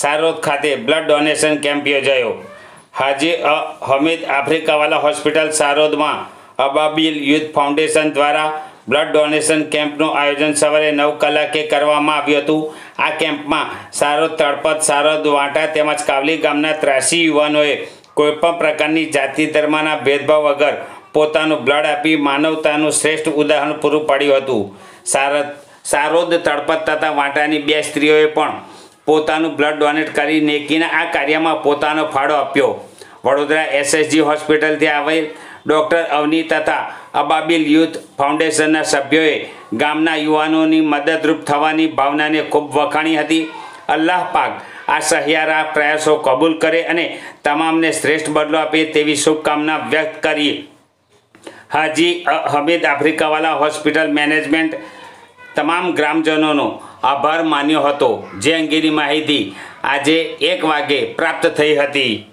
સારોદ ખાતે blood donation camp યોજાયો. હાજી અ હમીદ આફ્રિકાવાલા હોસ્પિટલ સારોદમાં અબાબીલ યુથ ફાઉન્ડેશન દ્વારા બ્લડ ડોનેશન કેમ્પનું આયોજન સવારે નવ કલાકે કરવામાં આવ્યું હતું. આ કેમ્પમાં સારોદ તળપત સારોદ વાંટા તેમજ કાવલી ગામના ત્રાસી યુવાનોએ કોઈપણ પ્રકારની જાતિ ધર્મના ભેદભાવ વગર પોતાનું બ્લડ આપી માનવતાનું શ્રેષ્ઠ ઉદાહરણ પૂરું પાડ્યું હતું. સારદ સારોદ તળપત તથા વાંટાની બે સ્ત્રીઓએ પણ પોતાનું બ્લડ ડોનેટ કરી નેકીના આ કાર્યમાં પોતાનો ફાળો આપ્યો. વડોદરા એસએસજી હોસ્પિટલથી આવેલ ડૉક્ટર અવની તથા અબાબિલ યુથ ફાઉન્ડેશનના સભ્યોએ ગામના યુવાનોની મદદરૂપ થવાની ભાવનાને ખૂબ વખાણી હતી. અલ્લાહ પાક આ સહિયારા પ્રયાસો કબૂલ કરે અને તમામને શ્રેષ્ઠ બદલો આપે તેવી શુભકામના વ્યક્ત કરી હાજી હમીદ આફ્રિકાવાલા હોસ્પિટલ મેનેજમેન્ટ, તમામ ગ્રામજનોનો આભાર માન્યો હતો. જે અંગેની માહિતી આજે એક વાગે પ્રાપ્ત થઈ હતી.